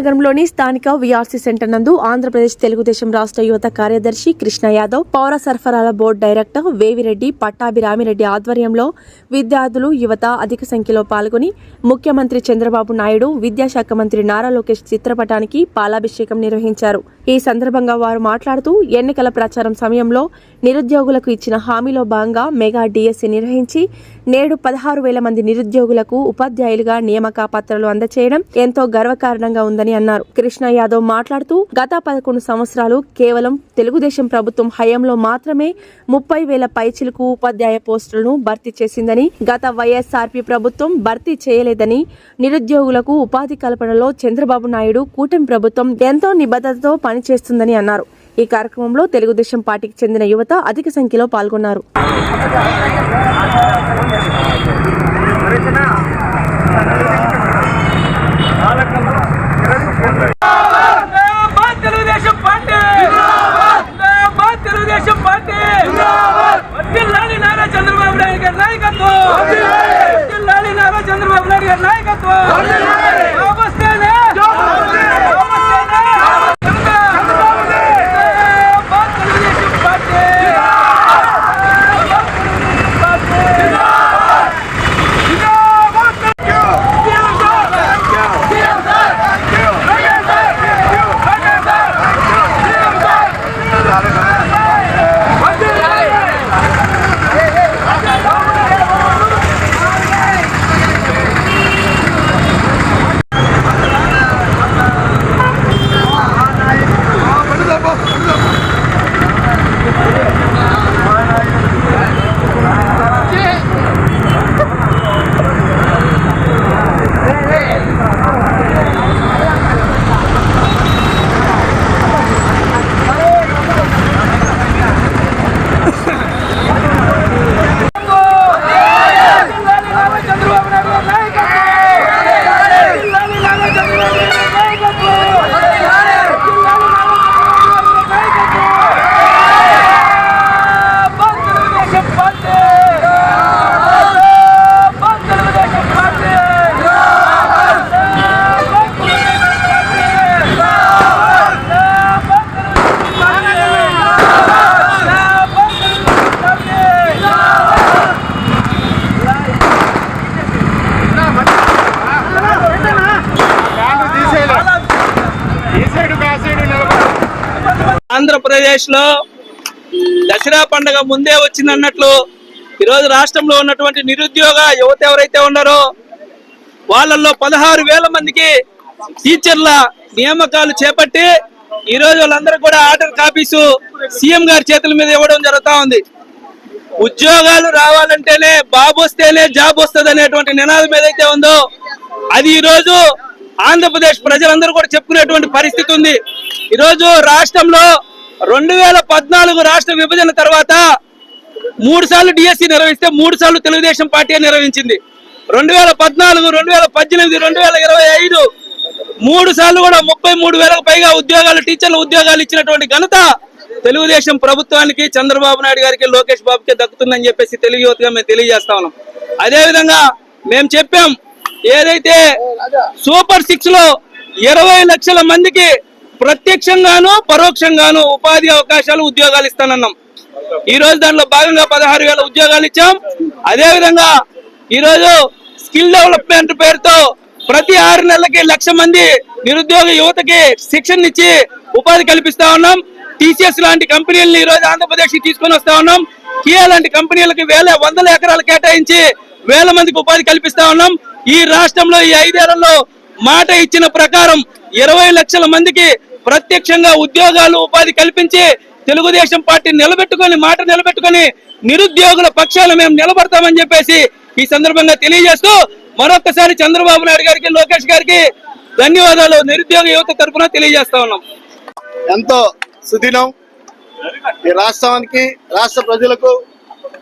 నగరంలోని స్థానిక VRC centre నందు ఆంధ్రప్రదేశ్ తెలుగుదేశం రాష్ట్ర యువత కార్యదర్శి కృష్ణ యాదవ్ పౌర సరఫరాల బోర్డు డైరెక్టర్ వేవిరెడ్డి పట్టాభిరామిరెడ్డి ఆధ్వర్యంలో విద్యార్థులు యువత అధిక సంఖ్యలో పాల్గొని ముఖ్యమంత్రి చంద్రబాబు నాయుడు విద్యాశాఖ మంత్రి నారా లోకేష్ చిత్రపటానికి పాలాభిషేకం నిర్వహించారు. ఈ సందర్భంగా వారు మాట్లాడుతూ ఎన్నికల ప్రచారం సమయంలో నిరుద్యోగులకు ఇచ్చిన హామీలో భాగంగా మెగా డిఎస్సి నిర్వహించి నేడు పదహారు వేల మంది నిరుద్యోగులకు ఉపాధ్యాయులుగా నియామక పత్రాలు అందచేయడం ఎంతో గర్వకారణంగా ఉందని అన్నారు. కృష్ణ యాదవ్ మాట్లాడుతూ గత పదకొండు సంవత్సరాలు కేవలం తెలుగుదేశం ప్రభుత్వం హయాంలో మాత్రమే ముప్పై వేల పైచిలకు ఉపాధ్యాయ పోస్టులను భర్తీ చేసిందని గత వైఎస్ఆర్పీ ప్రభుత్వం భర్తీ చేయలేదని నిరుద్యోగులకు ఉపాధి కల్పనలో చంద్రబాబు నాయుడు కూటమి ప్రభుత్వం ఎంతో నిబద్ధతతో పనిచేస్తుందని అన్నారు. ఈ కార్యక్రమంలో తెలుగుదేశం పార్టీకి చెందిన యువత అధిక సంఖ్యలో పాల్గొన్నారు. ఆంధ్రప్రదేశ్లో దసరా పండుగ ముందే వచ్చిందన్నట్లు ఈరోజు రాష్ట్రంలో ఉన్నటువంటి నిరుద్యోగ యువత ఎవరైతే ఉన్నారో వాళ్ళల్లో పదహారు వేల మందికి టీచర్ల నియామకాలు చేపట్టి ఈ రోజు వాళ్ళందరూ కూడా ఆర్డర్ కాపీసు సీఎం గారి చేతుల మీద ఇవ్వడం జరుగుతూ ఉంది. ఉద్యోగాలు రావాలంటేనే బాబు వస్తేనే జాబ్ వస్తుంది అనేటువంటి నినాదం ఏదైతే ఉందో అది ఈ రోజు ఆంధ్రప్రదేశ్ ప్రజలందరూ కూడా చెప్పుకునేటువంటి పరిస్థితి ఉంది. ఈ రోజు రాష్ట్రంలో రెండు వేల పద్నాలుగు రాష్ట్ర విభజన తర్వాత మూడు సార్లు డిఎస్సి నిర్వహిస్తే మూడు సార్లు తెలుగుదేశం పార్టీ నిర్వహించింది. రెండు వేల పద్నాలుగు రెండు వేల పద్దెనిమిది రెండు వేల ఇరవై ఐదు మూడు సార్లు కూడా ముప్పై మూడు వేలకు పైగా ఉద్యోగాలు టీచర్ల ఉద్యోగాలు ఇచ్చినటువంటి ఘనత తెలుగుదేశం ప్రభుత్వానికి చంద్రబాబు నాయుడు గారికి లోకేష్ బాబుకి దక్కుతుందని చెప్పేసి తెలుగు యువతగా మేము తెలియజేస్తా ఉన్నాం. అదేవిధంగా మేము చెప్పాం ఏదైతే సూపర్ సిక్స్లో ఇరవై లక్షల మందికి ప్రత్యక్షంగాను పరోక్షంగాను ఉపాధి అవకాశాలు ఉద్యోగాలు ఇస్తానన్నాం. ఈ రోజు దాంట్లో భాగంగా పదహారు వేల ఉద్యోగాలు ఇచ్చాం. అదే విధంగా ఈ రోజు స్కిల్ డెవలప్మెంట్ పేరుతో ప్రతి ఆరు నెలలకి లక్ష మంది నిరుద్యోగ యువతకి శిక్షణ ఇచ్చి ఉపాధి కల్పిస్తా ఉన్నాం. టీసీఎస్ లాంటి కంపెనీలను ఈ రోజు ఆంధ్రప్రదేశ్ తీసుకొని వస్తా ఉన్నాం. కియా లాంటి కంపెనీలకు వేల వందల ఎకరాలు కేటాయించి వేల మందికి ఉపాధి కల్పిస్తా ఉన్నాం. ఈ రాష్ట్రంలో ఈ ఐదేళ్ళలో మాట ఇచ్చిన ప్రకారం ఇరవై లక్షల మందికి ప్రత్యక్షంగా ఉద్యోగాలు ఉపాధి కల్పించి తెలుగుదేశం పార్టీ నిలబెట్టుకొని మాట నిలబెట్టుకొని నిరుద్యోగుల పక్షాలు మేము నిలబడతామని చెప్పేసి ఈ సందర్భంగా తెలియజేస్తూ మరొకసారి చంద్రబాబు నాయుడు గారికి లోకేష్ గారికి ధన్యవాదాలు. నిరుద్యోగ యువత తరఫున తెలియజేస్తా ఉన్నాం. ఎంతో సుదినం ఈ రాష్ట్రానికి రాష్ట్ర ప్రజలకు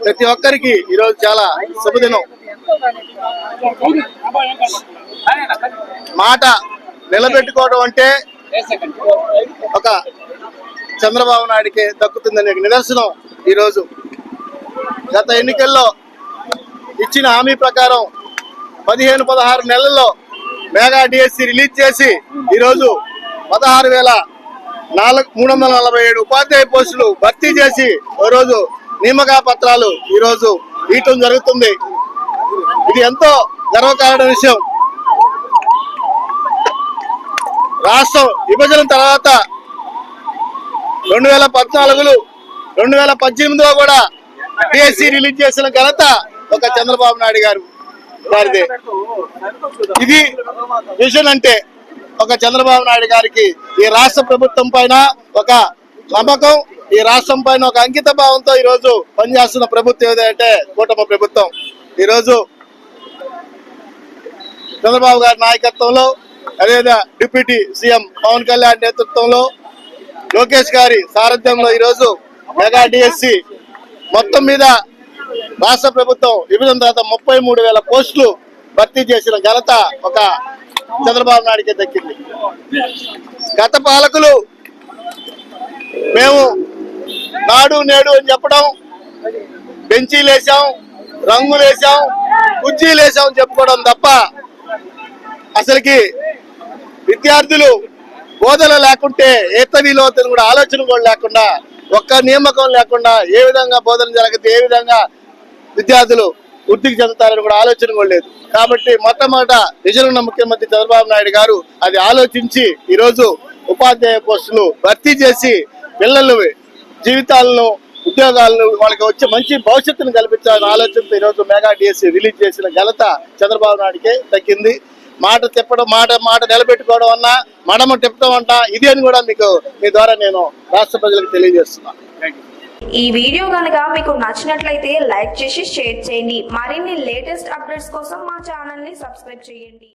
ప్రతి ఒక్కరికి ఈరోజు చాలా శుభదినం. మాట నిలబెట్టుకోవడం అంటే ఒక చంద్రబాబు నాయుడికి దక్కుతుందనే నిదర్శనం ఈరోజు. గత ఎన్నికల్లో ఇచ్చిన హామీ ప్రకారం పదిహేను పదహారు నెలల్లో మెగా డిఎస్సి రిలీజ్ చేసి ఈరోజు పదహారు వేల నాలుగు మూడు వందల నలభై ఏడు ఉపాధ్యాయ పోస్టులు భర్తీ చేసి ఈరోజు నియమక పత్రాలు ఈరోజు ఇవ్వటం జరుగుతుంది. ఇది ఎంతో గర్వకారణ విషయం. రాష్ట్రం విభజన తర్వాత రెండు వేల పద్నాలుగులో రెండు వేల పద్దెనిమిదిలో కూడా డిఎస్సి రిలీజ్ చేసిన ఘనత ఒక చంద్రబాబు నాయుడు గారు వారిదే. ఇది విజన్ అంటే ఒక చంద్రబాబు నాయుడు గారికి ఈ రాష్ట్ర ప్రభుత్వం పైన ఒక నమ్మకం ఈ రాష్ట్రం పైన ఒక అంకిత భావంతో ఈ రోజు పనిచేస్తున్న ప్రభుత్వం ఏదంటే కూటమి ప్రభుత్వం. ఈ రోజు చంద్రబాబు గారి నాయకత్వంలో అదేవిధంగా డిప్యూటీ సీఎం పవన్ కళ్యాణ్ నేతృత్వంలో లోకేష్ గారి సారథ్యంలో ఈరోజు మెగా డిఎస్సి మొత్తం మీద రాష్ట్ర ప్రభుత్వం విభజన తర్వాత ముప్పై మూడు వేల పోస్టులు భర్తీ చేసిన ఘనత ఒక చంద్రబాబు నాయుడికి దక్కింది. గత పాలకులు మేము నాడు నేడు అని చెప్పడం బెంచీలు వేసాం కుర్చీలేసాం కుర్చీలు వేసాం అని చెప్పుకోవడం తప్ప అసలుకి విద్యార్థులు బోధన లేకుంటే ఏతనిలో కూడా ఆలోచన కూడా లేకుండా ఒక్క నియామకం లేకుండా ఏ విధంగా బోధన జరగదు ఏ విధంగా విద్యార్థులు వృద్ధికి చెందుతారని కూడా ఆలోచన కూడా లేదు. కాబట్టి మొట్టమొదట నిజలున్న ఉన్న ముఖ్యమంత్రి చంద్రబాబు నాయుడు గారు అది ఆలోచించి ఈరోజు ఉపాధ్యాయ పోస్టులు భర్తీ చేసి పిల్లలు జీవితాలను ఉద్యోగాలను వాళ్ళకి వచ్చే మంచి భవిష్యత్తును కల్పించాలని ఆలోచనతో ఈరోజు మెగా డిఎస్సి రిలీజ్ చేసిన ఘనత చంద్రబాబు నాయుడికే దక్కింది మాట తిప్పడం మాట మాట నిలబెట్టుకోవడం అన్నా మనము తిప్పడం అంట ఇది అని కూడా మీకు మీ ద్వారా నేను రాష్ట్ర ప్రజలకు తెలియజేస్తున్నాను ఈ వీడియో కనుక మీకు నచ్చినట్లయితే లైక్ చేసి షేర్ చేయండి. మరిన్ని లేటెస్ట్ అప్డేట్స్ కోసం మా ఛానల్ని సబ్స్క్రైబ్ చేయండి.